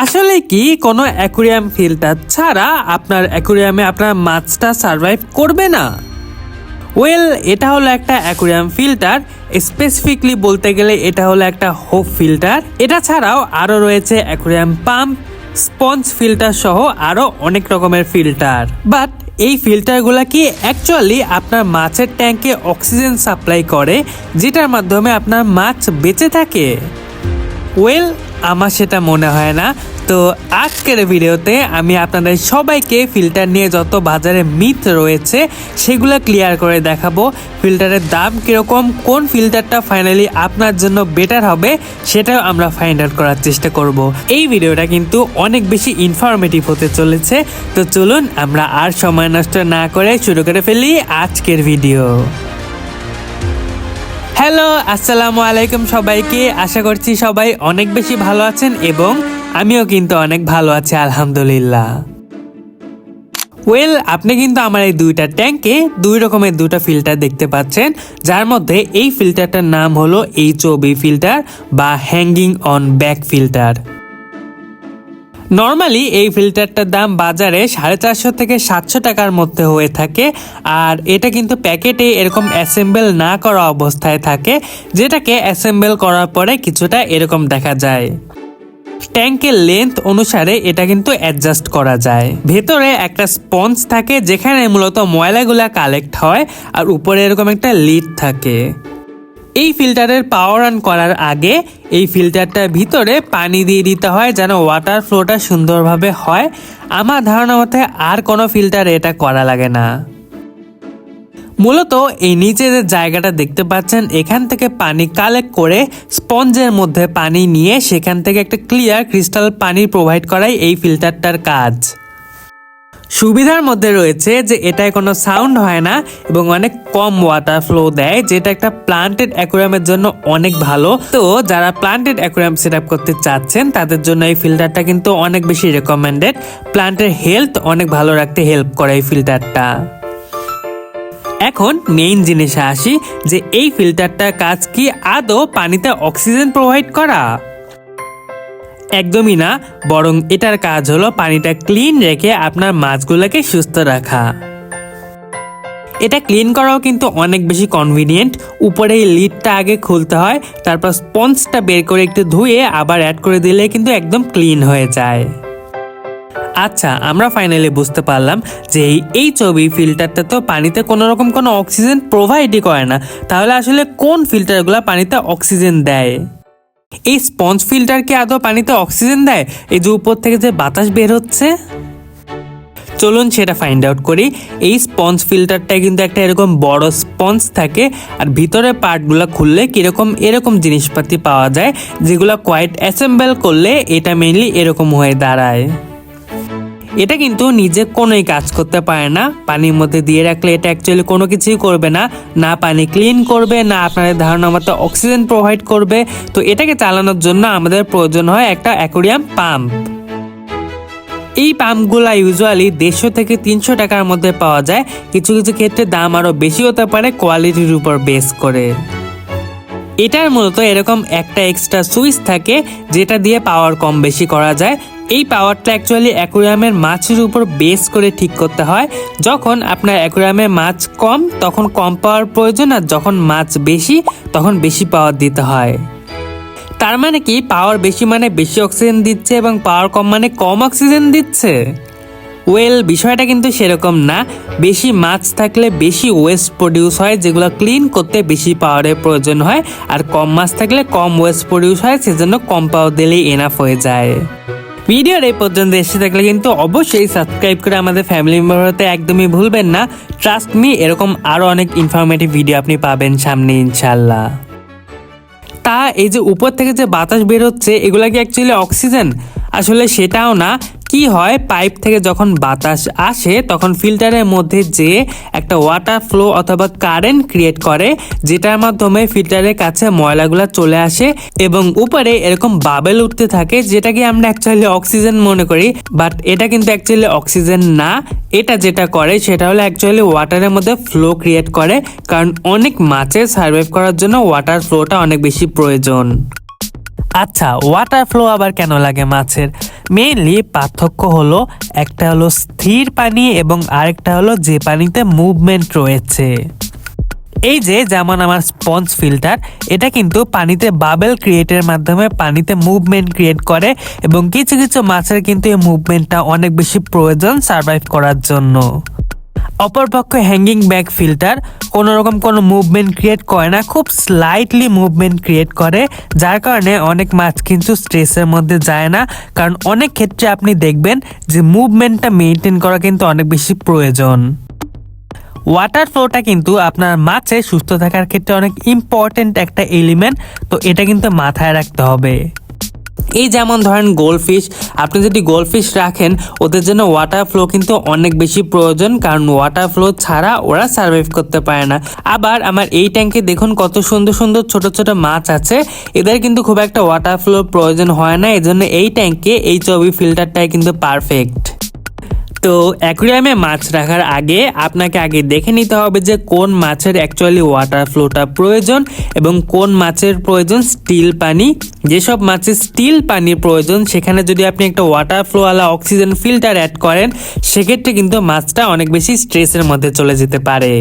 আসলে কি, কোনো অ্যাকুরিয়াম ফিল্টার ছাড়া আপনার অ্যাকুরিয়ামে আপনার মাছটা সার্ভাইভ করবে না? ওয়েল, এটা হলো একটা অ্যাকুরিয়াম ফিল্টার। স্পেসিফিকলি বলতে গেলে এটা হলো একটা হোপ ফিল্টার। এটা ছাড়াও আরও রয়েছে অ্যাকুরিয়াম পাম্প, স্পঞ্জ ফিল্টার সহ আরও অনেক রকমের ফিল্টার। বাট এই ফিল্টারগুলো কি অ্যাকচুয়ালি আপনার মাছের ট্যাঙ্কে অক্সিজেন সাপ্লাই করে, যেটার মাধ্যমে আপনার মাছ বেঁচে থাকে? ওয়েল আমার সেটা মনে হয় না। তো আজকের ভিডিওতে আমি আপনাদের সবাইকে ফিল্টার নিয়ে যত বাজারে মিথ রয়েছে, সেগুলো ক্লিয়ার করে দেখাবো। ফিল্টারের দাম কীরকম, কোন ফিল্টারটা ফাইনালি আপনার জন্য বেটার হবে, সেটাও আমরা ফাইন্ড আউট করার চেষ্টা করব। এই ভিডিওটা কিন্তু অনেক বেশি ইনফরমেটিভ হতে চলেছে। তো চলুন আমরা আর সময় নষ্ট না করে শুরু করে ফেলি আজকের ভিডিও হ্যালো, আসসালামু আলাইকুম সবাইকে। আশা করছি সবাই অনেক বেশি ভালো আছেন এবং আমিও কিন্তু অনেক ভালো আছি, আলহামদুলিল্লাহ। ওয়েল আপনি কিন্তু আমার এই দুইটা ট্যাঙ্কে দুই রকমের দুটো ফিল্টার দেখতে পাচ্ছেন। যার মধ্যে এই ফিল্টারটার নাম হলো এইচ ও বি ফিল্টার বা hanging on back filter normally এই ফিল্টারটার দাম বাজারে সাড়ে চারশো থেকে সাতশো টাকার মধ্যে হয়ে থাকে, আর এটা কিন্তু প্যাকেটে এরকম অ্যাসেম্বল না করা অবস্থায় থাকে, যেটাকে অ্যাসেম্বল করার পরে কিছুটা এরকম দেখা যায়। ট্যাঙ্কের লেন্থ অনুসারে এটা কিন্তু অ্যাডজাস্ট করা যায়। ভেতরে একটা স্পঞ্জ থাকে, যেখানে মূলত ময়লাগুলা কালেক্ট হয়, আর উপরে এরকম একটা লিড থাকে। এই ফিল্টারের পাওয়ার অন করার আগে এই ফিল্টারটার ভিতরে পানি দিয়ে দিতে হয় যেন ওয়াটার ফ্লোটা সুন্দরভাবে হয়। আমার ধারণা মতে আর কোনো ফিল্টারে এটা করা লাগে না। মূলত এই নিচে যে জায়গাটা দেখতে পাচ্ছেন, এখান থেকে পানি কালেক্ট করে স্পঞ্জের মধ্যে পানি নিয়ে সেখান থেকে একটা ক্লিয়ার ক্রিস্টাল পানি প্রোভাইড করাই এই ফিল্টারটার কাজ। সুবিধার মধ্যে রয়েছে যে এটায় কোনো সাউন্ড হয় না এবং অনেক কম ওয়াটার ফ্লো দেয়, যেটা একটা প্লান্টেড অ্যাকুরিয়ামের জন্য অনেক ভালো। তো যারা প্লান্টেড অ্যাকুরিয়াম সেট করতে চাচ্ছেন, তাদের জন্য এই ফিল্টারটা কিন্তু অনেক বেশি রেকমেন্ডেড প্লান্টের হেলথ অনেক ভালো রাখতে হেল্প করে এই ফিল্টারটা এখন মেইন জিনিসে আসি যে এই ফিল্টারটার কাজ কি আদৌ পানিতে অক্সিজেন প্রোভাইড করা? একদমই না, বরং এটার কাজ হলো পানিটা ক্লিন রেখে আপনার মাছগুলোকে সুস্থ রাখা। এটা ক্লিন করাও কিন্তু অনেক বেশি কনভিনিয়েন্ট উপরে এই লিডটা আগে খুলতে হয়, তারপর স্পঞ্জটা বের করে একটু ধুয়ে আবার অ্যাড করে দিলে কিন্তু একদম ক্লিন হয়ে যায়। আচ্ছা আমরা ফাইনালি বুঝতে পারলাম যে এই- ছবি ফিল্টারটা তো পানিতে কোনো রকম কোনো অক্সিজেন প্রোভাইডই করে না। তাহলে আসলে কোন ফিল্টারগুলো পানিতে অক্সিজেন দেয়? এই স্পঞ্জ ফিল্টার কি আদৌ পানিতে অক্সিজেন দেয়? এই যে উপর থেকে যে বাতাস বের হচ্ছে? চলুন সেটা ফাইন্ড আউট করি। এই স্পঞ্জ ফিল্টারটা কিন্তু একটা এরকম বড় স্পঞ্জ থাকে, আর ভিতরে পার্টগুলো খুললে কীরকম এরকম জিনিসপাতি পাওয়া যায়, যেগুলো কোয়াইট অ্যাসেম্বল করলে এটা মেইনলি এরকম হয়ে দাঁড়ায়। এটা কিন্তু নিজে কোনোই কাজ করতে পারে না। পানির মধ্যে দিয়ে রাখলে এটা অ্যাকচুয়ালি কোনো কিছুই করবে না। না পানি ক্লিন করবে, না আপনাদের ধারণা মতো অক্সিজেন প্রোভাইড করবে। তো এটাকে চালানোর জন্য আমাদের প্রয়োজন হয় একটা অ্যাকোরিয়াম পাম্প এই পাম্পগুলা ইউজুয়ালি দেড়শো থেকে তিনশো টাকার মধ্যে পাওয়া যায়। কিছু কিছু ক্ষেত্রে দাম আরও বেশি হতে পারে কোয়ালিটির উপর বেস করে। এটার মূলত এরকম একটা এক্সট্রা সুইচ থাকে, যেটা দিয়ে পাওয়ার কম বেশি করা যায়। এই পাওয়ারটা অ্যাকচুয়ালি অ্যাকোরিয়ামের মাছের উপর বেস করে ঠিক করতে হয়। যখন আপনার অ্যাকোরিয়ামে মাছ কম, তখন কম পাওয়ার প্রয়োজন আর যখন মাছ বেশি, তখন বেশি পাওয়ার দিতে হয়। তার মানে কি? পাওয়ার বেশি মানে বেশি অক্সিজেন দিচ্ছে এবং পাওয়ার কম মানে কম অক্সিজেন দিচ্ছে। ওয়েল বিষয়টা কিন্তু সেরকম না। বেশি মাছ থাকলে বেশি ওয়েস্ট প্রডিউস হয়, যেগুলো ক্লিন করতে বেশি পাওয়ারের প্রয়োজন হয়। আর কম মাছ থাকলে কম ওয়েস্ট প্রডিউস হয়, সেজন্য কম পাওয়ার দিলেই এনাফ হয়ে যায়। ভিডিওর এই পর্যন্ত এসে থাকলে কিন্তু অবশ্যই সাবস্ক্রাইব করে আমাদের ফ্যামিলি মেম্বার হতে একদমই ভুলবেন না। ট্রাস্ট মি এরকম আরও অনেক ইনফরমেটিভ ভিডিও আপনি পাবেন সামনে ইনশাল্লাহ তা এই যে উপর থেকে যে বাতাস বেরোচ্ছে, এগুলা কি অ্যাকচুয়ালি অক্সিজেন আসলে সেটাও না। কি হয়? পাইপ থেকে যখন বাতাস আসে, তখন ফিল্টারের মধ্যে যে একটা ওয়াটার ফ্লো অথবা কারেন্ট ক্রিয়েট করে, যেটার মাধ্যমে ফিল্টারের কাছে ময়লাগুলো চলে আসে এবং উপরে এরকম বাবেল উঠতে থাকে, যেটাকে আমরা অ্যাকচুয়ালি অক্সিজেন মনে করি। বাট এটা কিন্তু অ্যাকচুয়ালি অক্সিজেন না। এটা যেটা করে, সেটা হলো অ্যাকচুয়ালি ওয়াটারের মধ্যে ফ্লো ক্রিয়েট করে। কারণ অনেক মাছের সার্ভাইভ করার জন্য ওয়াটার ফ্লোটা অনেক বেশি প্রয়োজন। আচ্ছা ওয়াটার ফ্লো আবার কেন লাগে মাছের? মেইনলি পার্থক্য হলো একটা হলো স্থির পানি এবং আরেকটা হলো যে পানিতে মুভমেন্ট রয়েছে। এই যে যেমন আমার স্পঞ্জ ফিল্টার এটা কিন্তু পানিতে বাবেল ক্রিয়েটের মাধ্যমে পানিতে মুভমেন্ট ক্রিয়েট করে এবং কিছু কিছু মাছের কিন্তু এই মুভমেন্টটা অনেক বেশি প্রয়োজন সার্ভাইভ করার জন্য। অপরপক্ষে হ্যাঙ্গিং ব্যাগ ফিল্টার কোনো রকম কোনো মুভমেন্ট ক্রিয়েট করে না, খুব স্লাইটলি মুভমেন্ট ক্রিয়েট করে, যার কারণে অনেক মাছ কিন্তু স্ট্রেসের মধ্যে যায় না। কারণ অনেক ক্ষেত্রে আপনি দেখবেন যে মুভমেন্টটা মেনটেন করা কিন্তু অনেক বেশি প্রয়োজন। ওয়াটার ফ্লোটা কিন্তু আপনার মাছে সুস্থ থাকার ক্ষেত্রে অনেক ইম্পর্টেন্ট একটা এলিমেন্ট তো এটা কিন্তু মাথায় রাখতে হবে। এই যেমন ধরেন গোলফিশ আপনি যদি গোলফিশ রাখেন, ওদের জন্য ওয়াটার ফ্লো কিন্তু অনেক বেশি প্রয়োজন, কারণ ওয়াটার ফ্লো ছাড়া ওরা সার্ভাইভ করতে পারে না। আবার আমার এই ট্যাঙ্কে দেখুন কত সুন্দর সুন্দর ছোট ছোট মাছ আছে, এদের কিন্তু খুব একটা ওয়াটার ফ্লোর প্রয়োজন হয় না এই জন্য এই ট্যাঙ্কে এই চবি ফিল্টারটাই কিন্তু পারফেক্ট তো অ্যাকুরিয়ামে মাছ রাখার আগে আপনাকে আগে দেখে নিতে হবে যে কোন মাছের অ্যাকচুয়ালি ওয়াটার ফ্লোটা প্রয়োজন এবং কোন মাছের প্রয়োজন স্টিল পানি। যেসব মাছের স্টিল পানির প্রয়োজন, সেখানে যদি আপনি একটা ওয়াটার ফ্লোওয়ালা অক্সিজেন ফিল্টার অ্যাড করেন, সেক্ষেত্রে কিন্তু মাছটা অনেক বেশি স্ট্রেসের মধ্যে চলে যেতে পারে।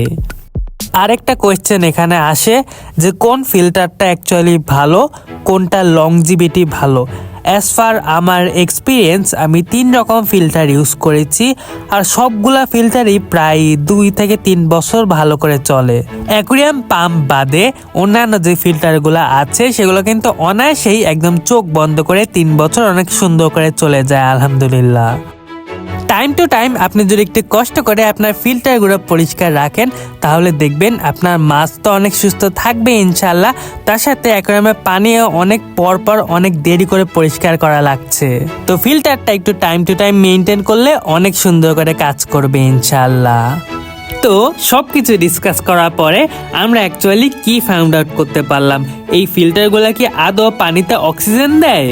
আরেকটা কোয়েশ্চেন এখানে আসে যে কোন ফিল্টারটা অ্যাকচুয়ালি ভালো, কোনটা লংজিভিটি ভালো? অ্যাজ ফার আমার এক্সপিরিয়েন্স আমি তিন রকম ফিল্টার ইউজ করেছি, আর সবগুলা ফিল্টারই প্রায় দুই থেকে তিন বছর ভালো করে চলে। অ্যাকুরিয়াম পাম্প বাদে অন্যান্য যে ফিল্টারগুলো আছে, সেগুলো কিন্তু অনায়াসেই একদম চোখ বন্ধ করে তিন বছর অনেক সুন্দর করে চলে যায়, আলহামদুলিল্লাহ। টাইম টু টাইম আপনি যদি একটু কষ্ট করে আপনার ফিল্টারগুলো পরিষ্কার রাখেন, তাহলে দেখবেন আপনার মাছ তো অনেক সুস্থ থাকবে ইনশাল্লাহ তার সাথে অ্যাকোয়ারিয়ামে পানিও অনেক পর পর অনেক দেরি করে পরিষ্কার করা লাগছে। তো ফিল্টারটা একটু টাইম টু টাইম মেনটেন করলে অনেক সুন্দর করে কাজ করবে ইনশাল্লাহ তো সব কিছু ডিসকাস করার পরে আমরা অ্যাকচুয়ালি কি ফাউন্ড আউট করতে পারলাম? এই ফিল্টারগুলো কি আদৌ পানিতে অক্সিজেন দেয়?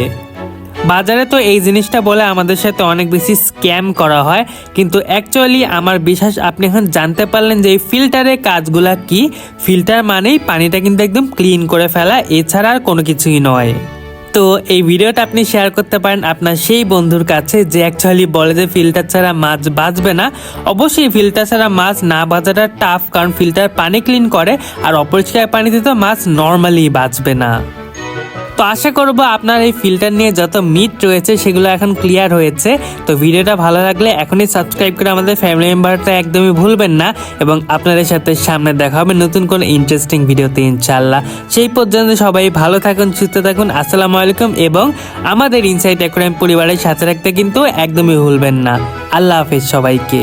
বাজারে তো এই জিনিসটা বলে আমাদের সাথে অনেক বেশি স্ক্যাম করা হয়, কিন্তু অ্যাকচুয়ালি আমার বিশ্বাস আপনি এখন জানতে পারলেন যে এই ফিল্টারের কাজগুলা কি? ফিল্টার মানেই পানিটা কিন্তু একদম ক্লিন করে ফেলা, এছাড়া আর কোনো কিছুই নয়। তো এই ভিডিওটা আপনি শেয়ার করতে পারেন আপনার সেই বন্ধুর কাছে যে অ্যাকচুয়ালি বলে যে ফিল্টার ছাড়া মাছ বাঁচবে না। অবশ্যই ফিল্টার ছাড়া মাছ না বাঁচাটা টাফ কারণ ফিল্টার পানি ক্লিন করে, আর অপরিষ্কার পানিতে তো মাছ নর্মালি বাঁচবে না। তো আশা করব আপনার এই ফিল্টার নিয়ে যত মিথ রয়েছে সেগুলো এখন ক্লিয়ার হয়েছে। তো ভিডিওটা ভালো লাগলে এখনই সাবস্ক্রাইব করে আমাদের ফ্যামিলি মেম্বারটা একদমই ভুলবেন না এবং আপনাদের সাথে সামনে দেখা হবে নতুন কোনো ইন্টারেস্টিং ভিডিওতে ইনশাল্লাহ সেই পর্যন্ত সবাই ভালো থাকুন, সুস্থ থাকুন, আসসালামু আলাইকুম এবং আমাদের ইনসাইট অ্যাকোয়ারিয়াম পরিবারের সাথে রাখতে কিন্তু একদমই ভুলবেন না। আল্লাহ হাফেজ সবাইকে।